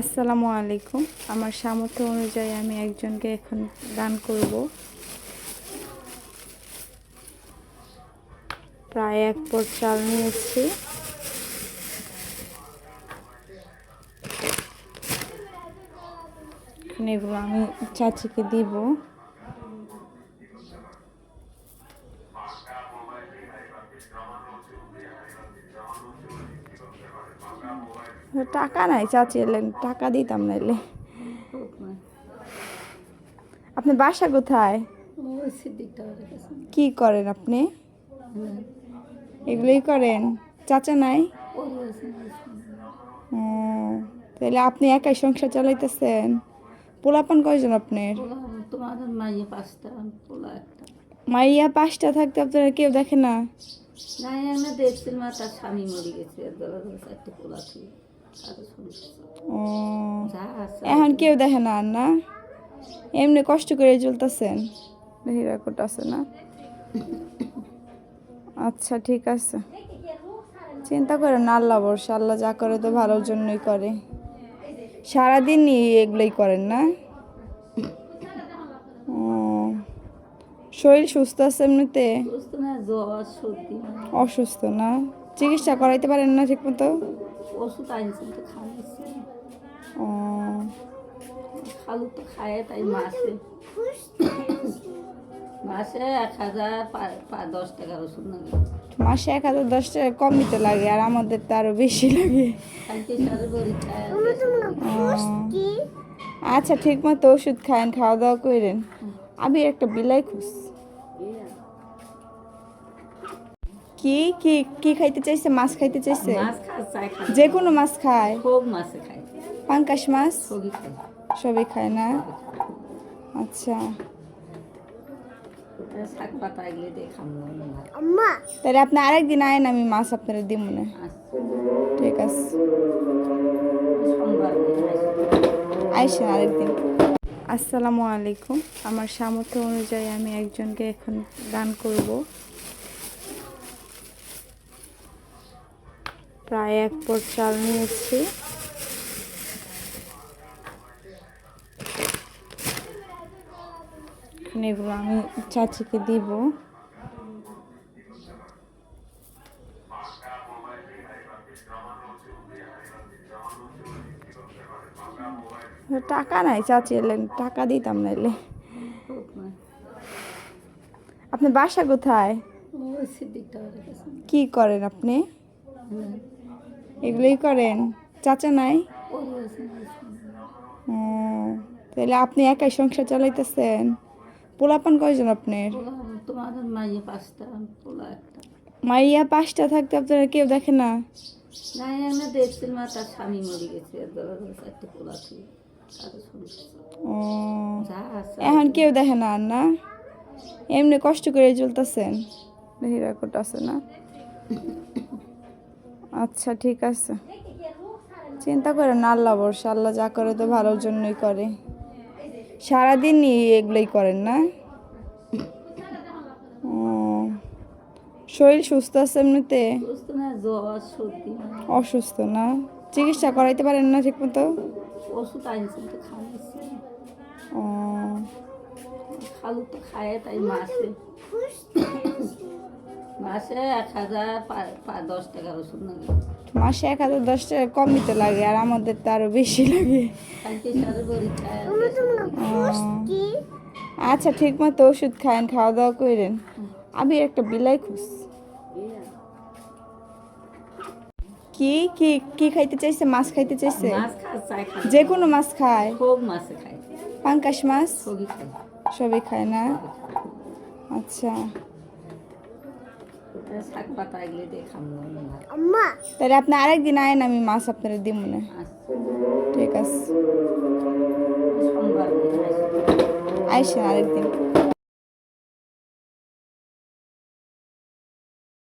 আসসালামু আলাইকুম। আমার সামর্থ্য অনুযায়ী আমি একজনকে এখন দান করব। প্রায় এক পর চাল নিয়েছি। এগুলো আমি চাচিকে দিব। টাকা নাই, চাচি এলেন, টাকা দিতাম নাইলে। আপনার বাসা কোথায়? কি করেন আপনি? এগুলোই করেন। চাচা নাই? তাহলে আপনি একাই সংসার চালাইতেছেন? পোলাপান কয়জন আপনার? মাইয়ে পাঁচটা থাকতে আপনারা কেউ দেখে না? মা তার স্বামী মরে গেছে পোলা এখন কেউ দেখে না আর না? এমনি কষ্ট করে চলতেছেন হিরাকট আছে না? আচ্ছা ঠিক আছে। চিন্তা করেন না আল্লাহ বর্ষা আল্লাহ যা করে তো ভালোর জন্যই করে। সারাদিনই এগুলোই করেন না? ও শরীর সুস্থ আছে এমনিতে? অসুস্থ না? চিকিৎসা করাইতে পারেন না ঠিক মতো ওষুধ আনছেন তো খাওয়াইছি। ও। খালু তো খায় তাই মাসে মাসে এক হাজার দশ টাকার ওষুধ না মাসে এক হাজার দশ টাকা কম দিতে লাগে আর আমাদের তো আরও বেশি লাগে। আচ্ছা ঠিক মতো ওষুধ খায়েন খাওয়া দাওয়া করেন। আমি একটা বিলাই খুঁজ কি কি কি খাইতে চাইছে? মাছ খাইতে চাইছে? যে কোনো মাছ খায়? খুব মাছে খায়। পাঙ্কাশ মাছ? সবই খায় না? আচ্ছা। তাহলে আপনি আরেকদিন আয়েন আমি মাছ আপনারা দিব মনে ঠিক আছে। আইসেন আরেকদিন। আসসালামু আলাইকুম। আমার সামর্থ্য অনুযায়ী আমি একজনকে এখন দান করব। প্রায় এক পর চাল নিয়েছি। এগুলো আমি চাচিকে দিব। টাকা নাই চাচি এলেন টাকা দিতাম নাইলে। আপনার বাসা কোথায়? কি করেন আপনি? এগুলোই করেন। চাচা নাই? ও তাহলে আপনি একাই সংসার চালাইতেছেন? পোলাপান কয়জন আপনার? মাইয়ে পাঁচটা থাকতে আপনারা কেউ দেখে না? এখন কেউ দেখে না আর না? এমনি কষ্ট করে চলতেছেন হিরাকট আছে না? আচ্ছা ঠিক আছে। চিন্তা করে না আল্লাহ বর্ষা আল্লাহ যা করে তো ভালোর জন্যই করে। সারাদিন এগুলোই করেন না? শরীর সুস্থ আছে এমনিতে? অসুস্থ না? চিকিৎসা করাইতে পারেন না ঠিক মতো ওষুধ ও। খালু তো খায় তাই মাসে মাসে এক হাজার দশ টাকার ওষুধ না মাসে এক হাজার দশ টাকা কম দিতে লাগে আর আমাদের তো আরও বেশি লাগে। আচ্ছা ঠিক মতো ওষুধ খায়েন খাওয়া দাওয়া করেন। আমি একটা বিলাই খুঁজ। কি কি কি খাইতে চাইছে? মাছ খাইতে চাইছে? মাছ খায় চাই খায়। যে কোনো মাছ খায়? পাঙ্কাশ মাছ? সবই খায়। না? আচ্ছা। শাক পাতা এগুলো দিয়ে খাব তাহলে আপনি আরেকদিন আয়েন আমি মাছ আপনারা দিব মনে ঠিক আছে সোমবার দিন আসব। আইসেন আরেকদিন